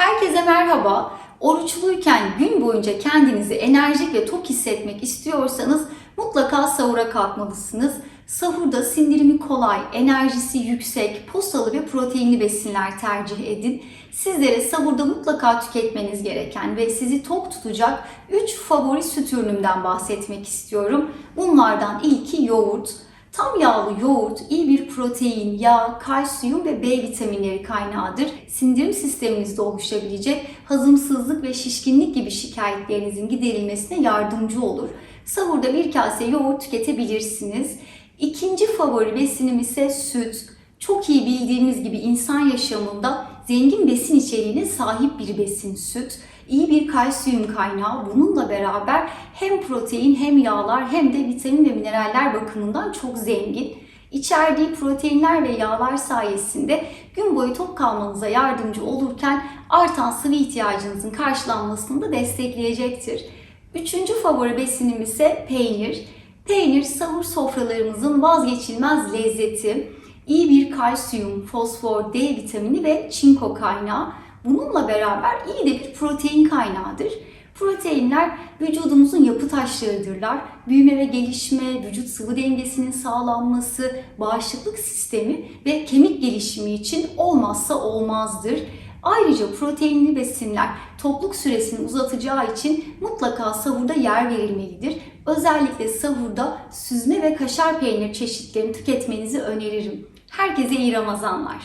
Herkese merhaba. Oruçluyken gün boyunca kendinizi enerjik ve tok hissetmek istiyorsanız mutlaka sahura kalkmalısınız. Sahurda sindirimi kolay, enerjisi yüksek, postalı ve proteinli besinler tercih edin. Sizlere sahurda mutlaka tüketmeniz gereken ve sizi tok tutacak 3 favori süt ürünümden bahsetmek istiyorum. Bunlardan ilki yoğurt. Tam yağlı yoğurt iyi bir protein, yağ, kalsiyum ve B vitaminleri kaynağıdır. Sindirim sisteminizde oluşabilecek hazımsızlık ve şişkinlik gibi şikayetlerinizin giderilmesine yardımcı olur. Sahurda bir kase yoğurt tüketebilirsiniz. İkinci favori besinim ise süt. Çok iyi bildiğimiz gibi insan yaşamında zengin besin içeriğine sahip bir besin süt. İyi bir kalsiyum kaynağı. Bununla beraber hem protein hem yağlar hem de vitamin ve mineraller bakımından çok zengin. İçerdiği proteinler ve yağlar sayesinde gün boyu tok kalmanıza yardımcı olurken artan sıvı ihtiyacınızın karşılanmasını da destekleyecektir. Üçüncü favori besinim ise peynir. Peynir sahur sofralarımızın vazgeçilmez lezzeti. İyi bir kalsiyum, fosfor, D vitamini ve çinko kaynağı. Bununla beraber iyi de bir protein kaynağıdır. Proteinler vücudumuzun yapı taşlarıdırlar. Büyüme ve gelişme, vücut sıvı dengesinin sağlanması, bağışıklık sistemi ve kemik gelişimi için olmazsa olmazdır. Ayrıca proteinli besinler tokluk süresini uzatacağı için mutlaka sahurda yer verilmelidir. Özellikle sahurda süzme ve kaşar peynir çeşitlerini tüketmenizi öneririm. Herkese iyi Ramazanlar.